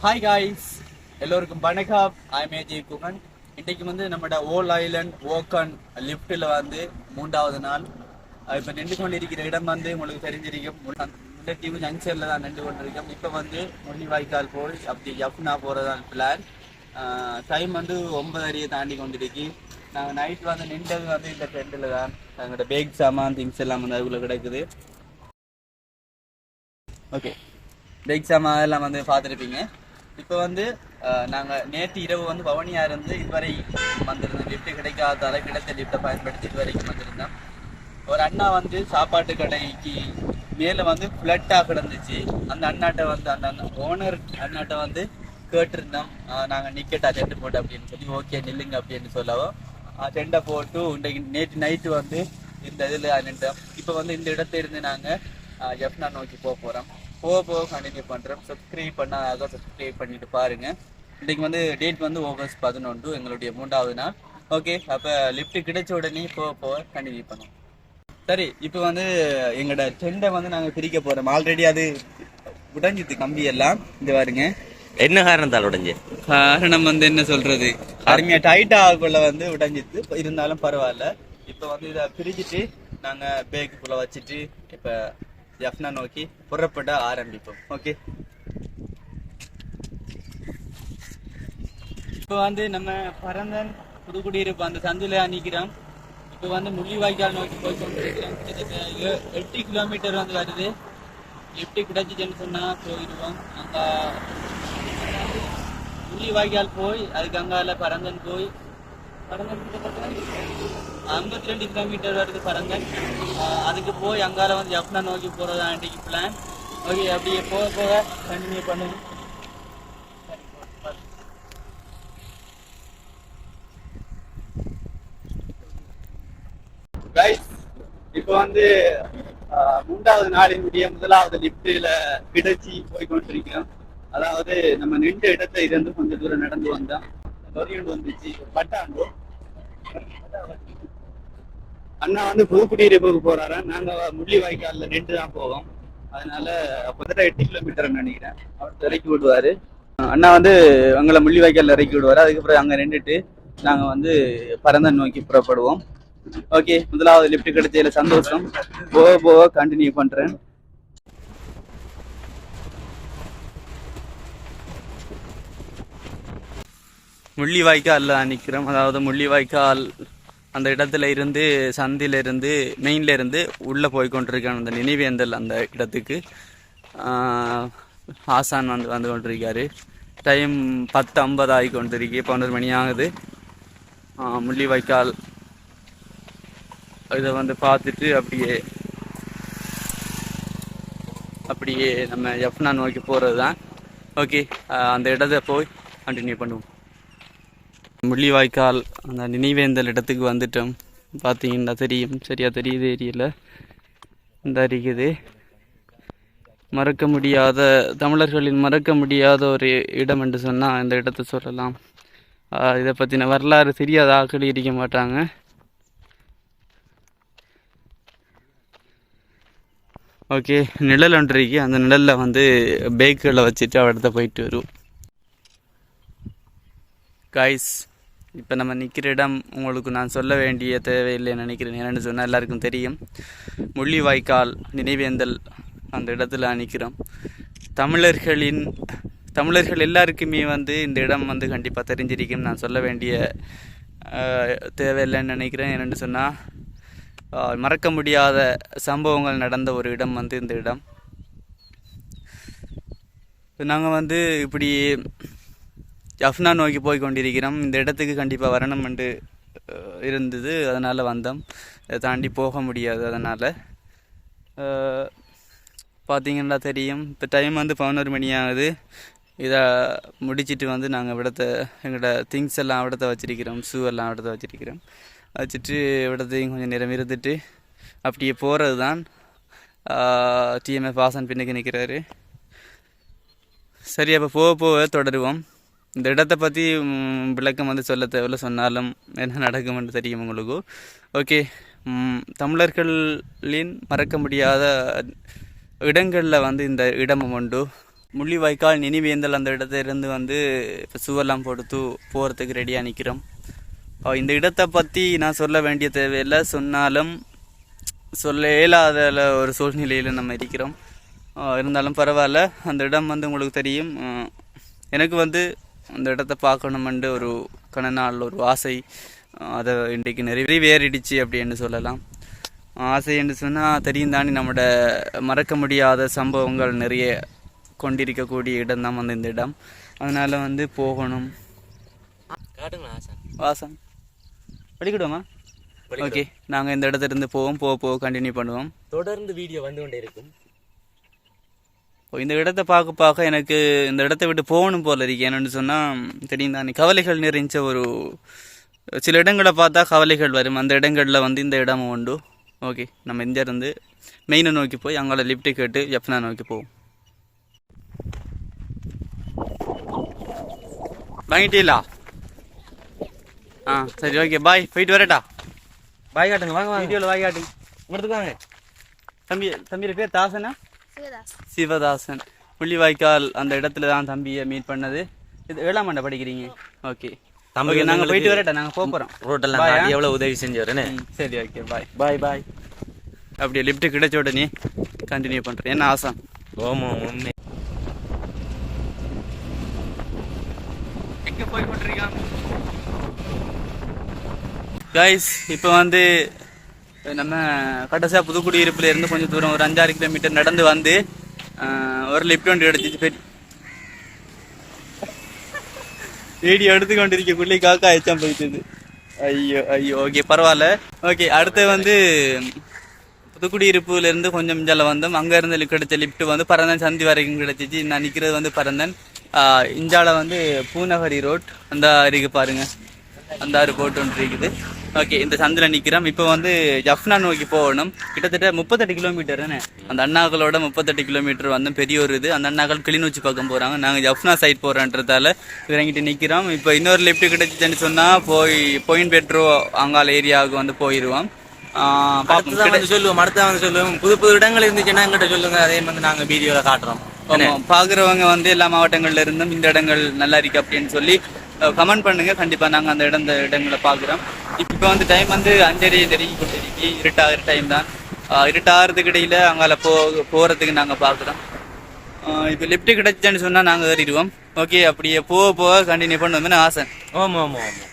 Hi guys எல்லோருக்கும் வணக்கம். ஐ மேஜி குகன் இன்றைக்கு வந்து நம்மட ஓல் ஐலண்ட் ஓக்கன் லிஃப்ட்டில் வந்து மூன்றாவது நாள். இப்போ நின்று கொண்டிருக்கிற இடம் வந்து உங்களுக்கு தெரிஞ்சிருக்கும். முல்லைத்தீவு ஜங்ஷனில் தான் நின்று கொண்டிருக்கோம். இப்போ வந்து முள்ளிவாய்க்கால் போல் அப்படி யஃப்னா போகிறதான் பிளான் டைம் வந்து ஒன்பதரையை தாண்டி கொண்டிருக்கு. நாங்கள் நைட் வந்து நின்றது வந்து இந்த டென்ட்டில் தான். எங்களோட பேக் சாமான் திங்ஸ் எல்லாம் வந்து அதுக்குள்ளே கிடைக்குது. ஓகே பேக் சாமான் எல்லாம் வந்து பார்த்துருப்பீங்க. இப்போ வந்து நாங்கள் நேற்று இரவு வந்து பவனியா இருந்து இதுவரை வந்திருந்தோம் லிஃப்ட் கிடைக்காதால கிடைத்த லிஃப்ட்டை பயன்படுத்தி இதுவரைக்கும் வந்திருந்தோம். ஒரு அண்ணா வந்து சாப்பாட்டு கடைக்கு மேலே வந்து ஃப்ளட்டாக கிடந்துச்சு. அந்த அண்ணாட்ட வந்து அந்த ஓனர் அண்ணாட்ட வந்து கேட்டிருந்தோம். நாங்கள் நிக்கெட் டென்ட் போட்டு அப்படின்னு சொல்லி ஓகே நில்லுங்க அப்படின்னு சொல்லவும் டெண்டை போட்டு இன்றைக்கு நேற்று நைட்டு வந்து இந்த இதில் நின்றோம். இப்போ வந்து இந்த இடத்துல இருந்து நாங்கள் ஜப்னா நோக்கி போக போகிறோம் போக போக கண்டினியூ பண்ணுறோம் சப்ஸ்கிரைப் பண்ணாத சப்ஸ்கிரைப் பண்ணிட்டு பாருங்க. இன்றைக்கு வந்து டேட் வந்து ஆகஸ்ட் பதினொன்று எங்களுடைய மூன்றாவது நாள். ஓகே அப்போ லிஃப்ட் கிடைச்ச உடனே போக போக கண்டினியூ பண்ணோம் சரி இப்போ வந்து எங்களோட டெண்டை வந்து நாங்கள் பிரிக்க போகிறோம் ஆல்ரெடி அது உடைஞ்சிது கம்பி எல்லாம். இந்த பாருங்க. என்ன காரணத்தால் உடைஞ்சு? காரணம் வந்து என்ன சொல்றது? அருமையா டைட்டா ஆகக்குள்ள வந்து உடைஞ்சிது இருந்தாலும் பரவாயில்ல. இப்போ வந்து இதை பிரிச்சுட்டு நாங்க பேக்குக்குள்ள வச்சுட்டு இப்ப ஜப்னா நோக்கி புறப்பட ஆரம்பிப்போம் ஓகே இப்போ வந்து நம்ம பரந்தன் புதுக்குடியிருப்பு அந்த சந்தில அணிக்கிறோம் இப்போ வந்து முள்ளிவாய்க்கால் நோக்கி போய் கொண்டிருக்கிறோம் கிட்டத்தட்ட எட்டு கிலோமீட்டர் வந்து வருது எப்படி கிடைச்சிச்சுன்னு சொன்னா போயிடுவோம் அங்க முள்ளிவாய்க்கால் போய் அதுக்கு அங்கால பரந்தன் போய் ஐம்பத்தி ரெண்டு கிலோமீட்டர் வருது பரந்தன் அதுக்கு போய் அங்கால வந்து ஜப்னா நோக்கி போறதா அன்றைக்கு பிளான் ஓகே அப்படியே போக போக கண்டினியூ பண்ணுங்க. இப்போ வந்து ஆஹ், மூன்றாவது நாளினுடைய முதலாவது லிப்டில் கிடைச்சி போய் கொண்டிருக்கிறோம். அதாவது நம்ம நின்ற இடத்துல இருந்து கொஞ்சம் தூரம் நடந்து வந்தோம். லொரியன் வந்துச்சு. பட்டாண்டு அண்ணா வந்து புதுக்குடியிருப்புக்கு போறாரா? நாங்க முள்ளி வாய்க்கால்ல நின்று தான் போவோம். அதனால அப்பதான் எட்டு கிலோமீட்டர் நினைக்கிறேன். அவர் இறக்கி விடுவாரு. அண்ணா வந்து எங்களை முள்ளி வாய்க்கால்ல இறக்கி விடுவாரு. அதுக்கப்புறம் அங்க நின்றுட்டு நாங்க வந்து பரந்தன் நோக்கி புறப்படுவோம். ஓகே முதலாவது லிஃப்ட் கிடைச்சதுல சந்தோஷம். போக போக கண்டினியூ பண்றேன். முள்ளிவாய்க்காலில் நிற்கிறோம் அதாவது முள்ளிவாய்க்கால் அந்த இடத்துல இருந்து சந்தில இருந்து மெயின்ல இருந்து உள்ளே போய் கொண்டிருக்கான் அந்த நினைவேந்தல் அந்த இடத்துக்கு. ஆசான் வந்து வந்து கொண்டிருக்காரு. டைம் பத்து ஐம்பது ஆகி கொண்டிருக்கு. பன்னெண்டு மணி ஆகுது. முள்ளிவாய்க்கால் இதை வந்து பார்த்துட்டு அப்படியே அப்படியே நம்ம எஃப்னா நோக்கி போகிறது தான் ஓகே அந்த இடத்த போய் கண்டினியூ பண்ணுவோம். முள்ளிவாய்க்கால் அந்த நினைவேந்தல் இடத்துக்கு வந்துட்டோம். பார்த்தீங்கன்னா தெரியும். சரியாக தெரியுது ஏரியில் இந்த இருக்குது மறக்க முடியாத தமிழர்களின் மறக்க முடியாத ஒரு இடம் என்று சொன்னால் இந்த இடத்தை சொல்லலாம். இதை பற்றின வரலாறு தெரியாத ஆக்கள் இருக்க மாட்டாங்க. ஓகே நிழல் ஒன்று இருக்கு. அந்த நிழலில் வந்து பேக்கில் வச்சுட்டு அவ இடத்த போயிட்டு வருவோம். காய்ஸ் இப்போ நம்ம நிற்கிற இடம் உங்களுக்கு நான் சொல்ல வேண்டிய தேவையில்லைன்னு நினைக்கிறேன். என்னென்னு சொன்னால் எல்லாருக்கும் தெரியும். முள்ளிவாய்க்கால் நினைவேந்தல் அந்த இடத்துல நிற்கிறோம் தமிழர்களின் தமிழர்கள் எல்லாருக்குமே வந்து இந்த இடம் வந்து கண்டிப்பாக தெரிஞ்சிருக்கும். நான் சொல்ல வேண்டிய தேவையில்லைன்னு நினைக்கிறேன். என்னென்னு சொன்னால் மறக்க முடியாத சம்பவங்கள் நடந்த ஒரு இடம் வந்து இந்த இடம். நாங்கள் வந்து இப்படி ஜஃப்னா நோக்கி போய் கொண்டிருக்கிறோம் இந்த இடத்துக்கு கண்டிப்பாக வரணும் என்று இருந்தது. அதனால் வந்தோம். இதை தாண்டி போக முடியாது அதனால். பார்த்தீங்கன்னா தெரியும். இப்போ டைம் வந்து பதினோரு மணி ஆகுது. இதை முடிச்சுட்டு வந்து நாங்கள் விடத்தை எங்களோட திங்ஸ் எல்லாம் விடத்தை வச்சுருக்கிறோம். ஷூ எல்லாம் விடத்தை வச்சுருக்கிறோம். வச்சுட்டு விடத்தையும் கொஞ்சம் நேரம் இருந்துட்டு அப்படியே போகிறது தான் டிஎம்எஃப் வாசன் பின்னுக்கு நிற்கிறாரு சரி அப்போ போக போக தொடருவோம். இந்த இடத்தை பற்றி விளக்கம் வந்து சொல்ல தேவையில்ல. சொன்னாலும் என்ன நடக்கும்னு தெரியும் உங்களுக்கு. ஓகே தமிழர்களின் மறக்க முடியாத இடங்களில் வந்து இந்த இடமும் உண்டு. முள்ளிவாய்க்கால் நினைவேந்தல் அந்த இடத்திலிருந்து வந்து இப்போ சுவெல்லாம் போட்டு போகிறதுக்கு ரெடியாக நிற்கிறோம் இந்த இடத்தை பற்றி நான் சொல்ல வேண்டிய தேவையில்லை. சொன்னாலும் சொல்ல இயலாத ஒரு சூழ்நிலையில் நம்ம இருக்கிறோம். இருந்தாலும் பரவாயில்ல. அந்த இடம் வந்து உங்களுக்கு தெரியும். எனக்கு வந்து அந்த இடத்த பார்க்கணுமென்று ஒரு கணநாள் ஒரு ஆசை அதை இன்றைக்கு நிறைவேறிடுச்சு அப்படின்னு சொல்லலாம். ஆசை என்று சொன்னால் தெரியும் தானே நம்மளோட மறக்க முடியாத சம்பவங்கள் நிறைய கொண்டிருக்கக்கூடிய இடம் தான் வந்து இந்த இடம். அதனால் வந்து போகணும். வாசம் படிக்கிடுவோமா ஓகே நாங்கள் இந்த இடத்துல இருந்து போவோம். போக போக கண்டினியூ பண்ணுவோம். தொடர்ந்து வீடியோ வந்து கொண்டே இருக்கும். இப்போ இந்த இடத்த பார்க்க பார்க்க எனக்கு இந்த இடத்த விட்டு போகணும் போல இருக்கு. என்னன்னு சொன்னால் தெரியும் தானே கவலைகள் நிறைஞ்ச ஒரு சில இடங்களை பார்த்தா கவலைகள் வரும். அந்த இடங்களில் வந்து இந்த இடமும் உண்டு. ஓகே நம்ம இந்த இருந்து மெயினை நோக்கி போய் அங்கே லிஃப்ட்டு கேட்டு ஜப்னா நோக்கி போவோம். வாங்கிட்டீங்களா? ஆ சரி ஓகே பாய் போயிட்டு வரட்டா பாய் காட்டுங்க வாங்க வாங்க. வீடியோவில் வாய் காட்டுங்க. வாங்க தம்பி தம்பியோட பேர் தாசனா சிவதாசன். முள்ளிவாய்க்கால் அந்த இடத்துல தான் தம்பியை மீட் பண்ணது. இது ஏழாம் ஆண்டா படிக்கிறீங்க? ஓகே தம்பி நாங்கள் போயிட்டு வரட்டா நாங்கள் போக போகிறோம் ரோட்டெல்லாம்? எவ்வளவு உதவி செஞ்சவருன்னு சரி ஓகே பாய் பாய் பாய் அப்படியே லிஃப்ட் கிடைச்ச உடனே கண்டினியூ பண்ணுறேன் என்ன ஆசம் ஓமோ உண்மை. எங்கே போய் கொண்டிருக்காங்க? கைஸ் இப்போ வந்து நம்ம கடைசியாக புதுக்குடியிருப்புல இருந்து கொஞ்சம் தூரம் ஒரு அஞ்சாறு கிலோமீட்டர் நடந்து வந்து ஒரு லிஃப்ட் வண்டி எடுத்துச்சு. பெரிய வீடியோ எடுத்து கொண்டிருக்கக்குள்ளே காக்கா எச்சாம் போயிட்டுது. ஐயோ ஐயோ ஓகே பரவாயில்ல. ஓகே அடுத்து வந்து புதுக்குடியிருப்புல இருந்து கொஞ்சம் இஞ்சால வந்தோம். அங்க இருந்து கிடைச்ச லிஃப்ட் வந்து பரந்தன் சந்தி வரைக்கும் கிடைச்சிச்சு. நான் நிக்கிறது வந்து பரந்தன். இஞ்சால வந்து பூநகரி ரோட். அந்த இருக்கு பாருங்க. அந்த ஆறு போட்டு ஒன்று இருக்குது. ஓகே இந்த சந்தில் நிற்கிறோம் இப்போ வந்து ஜஃப்னா நோக்கி போகணும். கிட்டத்தட்ட முப்பத்தெட்டு கிலோமீட்டர் அந்த அண்ணாக்களோட முப்பத்தெட்டு கிலோமீட்டர் வந்து பெரிய ஒரு இது. அந்த அண்ணாக்கள் கிளிநொச்சி பக்கம் போகிறாங்க நாங்கள் ஜஃப்னா சைட் போகிறோன்றதால இறங்கிட்டு நிற்கிறோம் இப்போ இன்னொரு லிஃப்ட் கிடைச்சிச்சுன்னு சொன்னால் போய் பொயின் பெட்ரோ அங்கால ஏரியாவுக்கு வந்து போயிடுவோம் வந்து சொல்லுவோம். அடுத்த வந்து சொல்லுவோம். புது புது இடங்கள் இருந்துச்சுன்னா எங்கிட்ட சொல்லுங்க. அதே மாதிரி நாங்க வீடியோல காட்டுறோம். பாக்குறவங்க வந்து எல்லா மாவட்டங்கள்ல இருந்தும் இந்த இடங்கள் நல்லா இருக்கு அப்படின்னு சொல்லி கமெண்ட் பண்ணுங்க. கண்டிப்பா நாங்க அந்த இடம் இந்த இடங்களை பாக்குறோம் இப்ப வந்து டைம் வந்து அஞ்சரை நெருங்கி கொண்டிருக்கு. இருட்டாகிற டைம் தான். இருட்டாகிறதுக்கு இடையில அங்கால போ போறதுக்கு நாங்க பாக்குறோம் இப்போ இப்ப லிஃப்ட் கிடைச்சேன்னு சொன்னா நாங்க ஏறிடுவோம். ஓகே அப்படியே போக போக கண்டினியூ பண்ணுவோம்னு ஆசை. ஆமா ஆமா ஆமா.